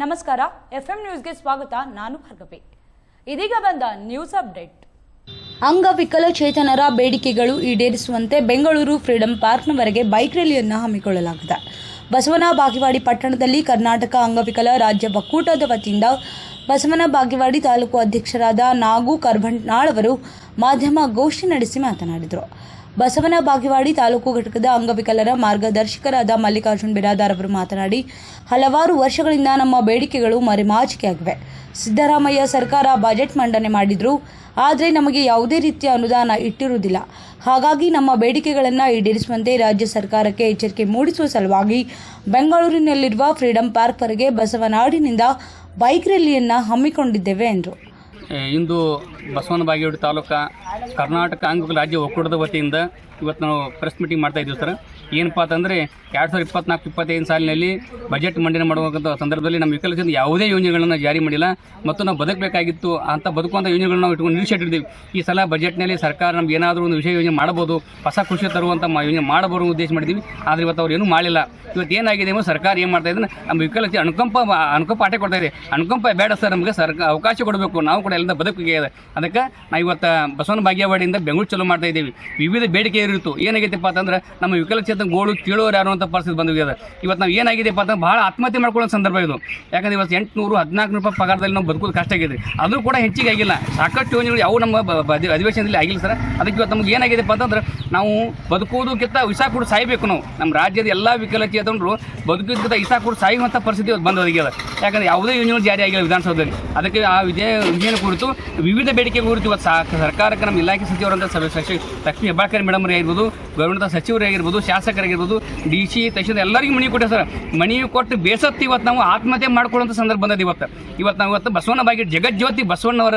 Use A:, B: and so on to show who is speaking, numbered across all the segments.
A: ನಮಸ್ಕಾರ, ಎಫ್ಎಂ ನ್ಯೂಸ್ಗೆ ಸ್ವಾಗತ. ನಾನು ಭಾರ್ಗವಿ ಇದೀಗ ಬಂದ ನ್ಯೂಸ್ ಅಪ್ಡೇಟ್.
B: ಅಂಗವಿಕಲಚೇತನರ ಬೇಡಿಕೆಗಳು ಈಡೇರಿಸುವಂತೆ ಬೆಂಗಳೂರು ಫ್ರೀಡಂ ಪಾರ್ಕ್ನವರೆಗೆ ಬೈಕ್ ರ್ಯಾಲಿಯನ್ನು ಹಮ್ಮಿಕೊಳ್ಳಲಾಗಿದೆ. ಬಸವನ ಬಾಗಿವಾಡಿ ಪಟ್ಟಣದಲ್ಲಿ ಕರ್ನಾಟಕ ಅಂಗವಿಕಲ ರಾಜ್ಯ ಒಕ್ಕೂಟದ ವತಿಯಿಂದ ಬಸವನ ಬಾಗಿವಾಡಿ ತಾಲೂಕು ಅಧ್ಯಕ್ಷರಾದ ನಾಗು ಕರ್ಭಂಟ್ನಾಳ್ ಅವರು ಮಾಧ್ಯಮ ಗೋಷ್ಠಿ ನಡೆಸಿ ಮಾತನಾಡಿದರು. ಬಸವನ ಬಾಗೇವಾಡಿ ತಾಲೂಕು ಘಟಕದ ಅಂಗವಿಕಲರ ಮಾರ್ಗದರ್ಶಕರಾದ ಮಲ್ಲಿಕಾರ್ಜುನ್ ಬಿರಾದಾರ್ ಅವರು ಮಾತನಾಡಿ, ಹಲವಾರು ವರ್ಷಗಳಿಂದ ನಮ್ಮ ಬೇಡಿಕೆಗಳು ಮರೆಮಾಚಿಕೆಯಾಗಿವೆ. ಸಿದ್ದರಾಮಯ್ಯ ಸರ್ಕಾರ ಬಜೆಟ್ ಮಂಡನೆ ಮಾಡಿದ್ರು, ಆದರೆ ನಮಗೆ ಯಾವುದೇ ರೀತಿಯ ಅನುದಾನ ಇಟ್ಟಿರುವುದಿಲ್ಲ. ಹಾಗಾಗಿ ನಮ್ಮ ಬೇಡಿಕೆಗಳನ್ನು ಈಡೇರಿಸುವಂತೆ ರಾಜ್ಯ ಸರ್ಕಾರಕ್ಕೆ ಎಚ್ಚರಿಕೆ ಮೂಡಿಸುವ ಸಲುವಾಗಿ ಬೆಂಗಳೂರಿನಲ್ಲಿರುವ ಫ್ರೀಡಂ ಪಾರ್ಕ್ವರೆಗೆ ಬಸವನಾಡಿನಿಂದ ಬೈಕ್ ರ್ಯಾಲಿಯನ್ನು ಹಮ್ಮಿಕೊಂಡಿದ್ದೇವೆ ಎಂದರು.
C: ಇಂದು ಬಸವನ ಬಾಗೇವಾಡಿ ತಾಲೂಕು ಕರ್ನಾಟಕ ಅಂಗ ರಾಜ್ಯ ಒಕ್ಕೂಟದ ವತಿಯಿಂದ ಇವತ್ತು ನಾವು ಪ್ರೆಸ್ ಮೀಟಿಂಗ್ ಮಾಡ್ತಾ ಇದ್ದೀವಿ ಸರ್. ಏನಪ್ಪ ಅಂತಂದರೆ ಎರಡು ಸಾವಿರದ ಇಪ್ಪತ್ನಾಲ್ಕು, ಇಪ್ಪತ್ತೈದು ಸಾಲಿನಲ್ಲಿ ಬಜೆಟ್ ಮಂಡನೆ ಮಾಡುವಂಥ ಸಂದರ್ಭದಲ್ಲಿ ನಮ್ಮ ವಿಕಲಚಂದ ಯಾವುದೇ ಯೋಜನೆಗಳನ್ನು ಜಾರಿ ಮಾಡಿಲ್ಲ. ಮತ್ತು ನಾವು ಬದುಕಬೇಕಾಗಿತ್ತು ಅಂತ ಬದುಕುವಂಥ ಯೋಜನೆಗಳನ್ನ ನಾವು ಇಟ್ಕೊಂಡು ನಿರೀಕ್ಷೆ ಈ ಸಲ ಬಜೆಟ್ನಲ್ಲಿ ಸರ್ಕಾರ ನಮ್ಗೆ ಏನಾದರೂ ಒಂದು ವಿಷಯ ಯೋಜನೆ ಮಾಡ್ಬೋದು ಹೊಸ ಕೃಷಿ ತರುವಂಥ ಯೋಜನೆ ಮಾಡಬಹುದು ಉದ್ದೇಶ ಮಾಡಿದ್ದೀವಿ. ಆದರೆ ಇವತ್ತು ಅವ್ರು ಏನೂ ಮಾಡಿಲ್ಲ. ಇವತ್ತು ಏನಾಗಿದೆ ಅಂದರೆ ಸರ್ಕಾರ ಏನು ಮಾಡ್ತಾ ಇದೆ ನಮ್ಮ ವಿಕಲಚಿ ಅನುಕಂಪ ಅನುಕಂಪ ಆಟೆ ಕೊಡ್ತಾ ಇದೆ. ಅನುಕಂಪ ಬೇಡ ಸರ್, ನಮಗೆ ಸರ್ಕಾರ ಅವಕಾಶ ಕೊಡಬೇಕು. ನಾವು ಕೂಡ ಎಲ್ಲ ಬದುಕಿಗೆ ಅದಕ್ಕೆ ನಾವು ಇವತ್ತು ಬಸವನ ಭಾಗ್ಯವಾಡಿಯಿಂದ ಬೆಂಗಳೂರು ಚಲೋ ಮಾಡ್ತಾ ಇದ್ದೀವಿ. ವಿವಿಧ ಬೇಡಿಕೆ ಇರುತ್ತು ಏನಾಗೈತೆಪ್ಪ ಅಂತಂದ್ರೆ, ನಮ್ಮ ವಿಕಲಚೇತನ ಗೋಳು ಕೇಳೋರು ಯಾರು ಅಂತ ಪರಿಸ್ಥಿತಿ ಬಂದಿದೆ ಇವತ್ತು ನಾವು ಏನಾಗಿದೆಪ್ಪ ಅಂತ ಭಾಳ ಆತ್ಮಹತ್ಯೆ ಮಾಡ್ಕೊಳ್ಳೋ ಸಂದರ್ಭ ಇದು. ಯಾಕಂದ್ರೆ ಇವತ್ತು ಎಂಟುನೂರು ಹದಿನಾಲ್ಕು ರೂಪಾಯಿ ಪಗಾರದಲ್ಲಿ ನಾವು ಬದುಕೋದು ಕಷ್ಟ ಆಗಿದೆ. ಅದು ಕೂಡ ಹೆಚ್ಚಿಗೆ ಆಗಿಲ್ಲ. ಸಾಕಷ್ಟು ಯೋಜನೆಗಳು ಯಾವ ನಮ್ಮ ಅಧಿವೇಶನದಲ್ಲಿ ಆಗಿಲ್ಲ ಸರ್. ಅದಕ್ಕೆ ಇವತ್ತು ನಮ್ಗೆ ಏನಾಗಿದೆಪ್ಪ ಅಂತಂದ್ರೆ ನಾವು ಬದುಕುವುದಕ್ಕಿಂತ ವಿಷ ಕೂಡ ಸಾಯ್ಬೇಕು ನಾವು. ನಮ್ಮ ರಾಜ್ಯದ ಎಲ್ಲ ವಿಕಲಚೇತನರು ಬದುಕಿದ್ದ ಇಸ ಕೂಡ ಸಾಯುವಂಥ ಪರಿಸ್ಥಿತಿ ಬಂದು ಒದಗಿದೆ ಯಾಕಂದ್ರೆ ಯಾವುದೇ ಯೋಜನೆಗಳು ಜಾರಿ ಆಗಿಲ್ಲ ವಿಧಾನಸೌಧದಲ್ಲಿ. ಅದಕ್ಕೆ ಆ ವಿಜಯ, ವಿಜಯನ ಕುರಿತು ವಿವಿಧ ಬೇಡಿಕೆ ಕುರಿತು ಇವತ್ತು ಸರ್ಕಾರಕ್ಕೆ ನಮ್ಮ ಇಲಾಖೆ ಸಚಿವರಂತ ಸಭೆ, ಸಚಿವ ಲಕ್ಷ್ಮೀ ಹೆಬ್ಬಾಳ್ಕರ್ ಮೇಡಮ್ ಆಗಿರ್ಬೋದು ಗೌರ್ಮೆಂಟ್ ಸಚಿವರಾಗಿರ್ಬೋದು ಶಾಸಕರಾಗಿರ್ಬೋದು ಡಿ ಸಿ ತಹಶೀಲ್ ಎಲ್ಲರಿಗೂ ಮಣಿ ಕೊಟ್ಟೆ ಸರ್. ಮಣಿ ಕೊಟ್ಟು ಬೇಸತ್ತು ಇವತ್ತು ನಾವು ಆತ್ಮಹತ್ಯೆ ಮಾಡ್ಕೊಳ್ಳೋಂಥ ಸಂದರ್ಭ ಬಂದದ್ದು ಇವತ್ತು. ಇವತ್ತು ನಾವು ಇವತ್ತು ಬಸವಣ್ಣ ಬಾಗಿ ಜಗಜ್ಯೋತಿ ಬಸವಣ್ಣವರ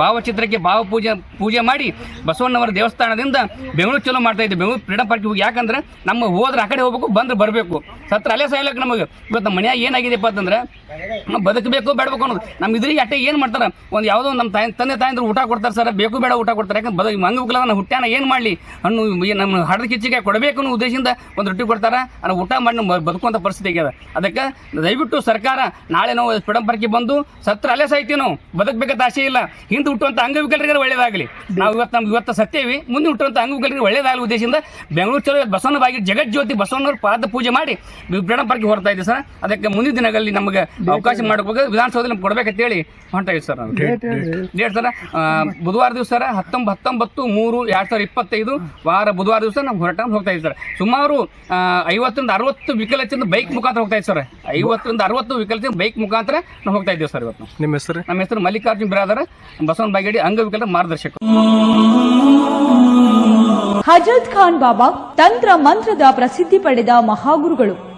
C: ಭಾವಚಿತ್ರಕ್ಕೆ ಭಾವ ಪೂಜೆ ಮಾಡಿ ಬಸವಣ್ಣವರ ದೇವಸ್ಥಾನದಿಂದ ಬೆಂಗಳೂರು ಚಲೋ ಮಾಡ್ತಾ ಇದ್ದೆ. ಬೆಂಗಳೂರು ಫ್ರೀಡಂ ಪಾರ್ಕ್ ಹೋಗಿ. ಯಾಕಂದ್ರೆ ನಮ್ಮ ಹೋದ್ರೆ ಆ ಕಡೆ ಹೋಗ್ಬೇಕು, ಬಂದ್ರೆ ಬರಬೇಕು. ಸತ್ರ ಅಲ್ಲೇ ಸಾಯ್ಲಕ್ಕೆ ನಮಗೆ. ಇವತ್ತು ನಮ್ಮ ಏನಾಗಿದೆಪ್ಪ ಅಂತಂದ್ರೆ, ನಾವು ಬದುಕಬೇಕು, ಬೇಡಬೇಕು ಅನ್ನೋದು. ನಮ್ಮ ಇದ್ರಿಗೆ ಅಟ್ಟೆ ಏನು ಮಾಡ್ತಾರೆ? ಒಂದು ಯಾವುದೋ ನಮ್ಮ ತಾಯಿ ತಂದೆ ತಾಯಿಂದ್ರೆ ಊಟ ಕೊಡ್ತಾರೆ ಸರ್. ಬೇಕು, ಬೇಡ ಊಟ ಕೊಡ್ತಾರೆ. ಯಾಕಂದ್ರೆ ಬದು ಮಂಗವಿಕಲ ನಾವು ಹುಟ್ಟ್ಯಾನ ಏನು ಮಾಡಲಿ? ಹಣ್ಣು ನಮ್ಮ ಹಡದ ಕಿಚ್ಚಿಗೆ ಕೊಡಬೇಕು ಅನ್ನೋ ಉದ್ದೇಶದಿಂದ ಒಂದು ರೊಟ್ಟಿ ಕೊಡ್ತಾರೆ ಊಟ ಮಾಡಿ ಬದುಕುವಂಥ ಪರಿಸ್ಥಿತಿ ಆಗ್ಯದ ಅದಕ್ಕೆ ದಯವಿಟ್ಟು ಸರ್ಕಾರ ನಾಳೆ ನಾವು ಪಾರ್ಕಿಗೆ ಬಂದು ಸತ್ರ ಅಲ್ಲೇ ಸಾಯ್ತೀವಿ ನಾವು. ಬದುಕಬೇಕಂತ ಆಸೆ ಇಲ್ಲ. ಹಿಂದೆ ಹುಟ್ಟುವಂಥ ಅಂಗವಿಕಲರಿಗೆ ಒಳ್ಳೇದಾಗಲಿ. ನಾವು ಇವತ್ತು ನಮ್ಗೆ ಇವತ್ತು ಸತ್ತೇವಿ ಮುಂದೆ ಹುಟ್ಟುವಂಥ ಅಂಗವಿಕಲರಿಗೆ ಒಳ್ಳೇದಾಗಲಿ ಉದ್ದೇಶದಿಂದ ಬೆಂಗಳೂರು ಚಲೋ ಇವತ್ತು ಬಸವನ ಬಾಗಿ ಜಗಜ್ಯೋತಿ ಬಸವನವ್ರ ಪಾದ ಪೂಜೆ ಮಾಡಿ ಪಾರ್ಕಿಗೆ ಹೊರತಾ ಇದೆ ಸರ್. ಅದಕ್ಕೆ ಮುಂದಿನ ದಿನಗಳಲ್ಲಿ ನಮಗೆ ಅವಕಾಶ ಮಾಡಬೇಕು ವಿಧಾನಸೌಧದಲ್ಲಿ ನಮ್ಗೆ ಕೊಡಬೇಕಂತೇಳಿ ಹೊಂಟ ಇದೆ ಸರ್ ನಾವು ಡೇಟ್ ಸರ್ ಬುಧವಾರ ದಿವಸ ಸರ್ ಹತ್ತೊಂಬತ್ತು ಹತ್ತೊಂಬತ್ತು ಮೂರು ಎರಡು ಸಾವಿರದ ಇಪ್ಪತ್ತೈದು ವಾರ ಬುಧವಾರ ದಿವಸ ನಾವು ಹೊರಟ ಹೋಗ್ತಾ ಇದ್ದೀವಿ ಸರ್. ಸುಮಾರು ಆ, ಐವತ್ತರಿಂದ ಅರವತ್ತು ವಿಕಲಚಂದ ಬೈಕ್ ಮುಖಾಂತರ ಹೋಗ್ತಾ ಇದ್ದೀವಿ ಸರ್. ಐವತ್ತರಿಂದ ಅರವತ್ತು ವಿಕಲಚಂದ ಬೈಕ್ ಮುಖಾಂತರ ನಾವು ಹೋಗ್ತಾ ಇದ್ದೀವಿ ಸರ್ ಇವತ್ತು.
D: ನಿಮ್ಮ ಹೆಸರು?
C: ನಮ್ಮ ಹೆಸರು ಮಲ್ಲಿಕಾರ್ಜುನ್ ಬಿರಾದರ. ಬಸವನ ಬಾಗೇಡಿ ಅಂಗವಿಕಲ ಮಾರ್ಗದರ್ಶಕ.
A: ಹಜರತ್ ಖಾನ್ ಬಾಬಾ ತಂತ್ರ ಮಂತ್ರದ ಪ್ರಸಿದ್ಧಿ ಪಡೆದ ಮಹಾಗುರುಗಳು.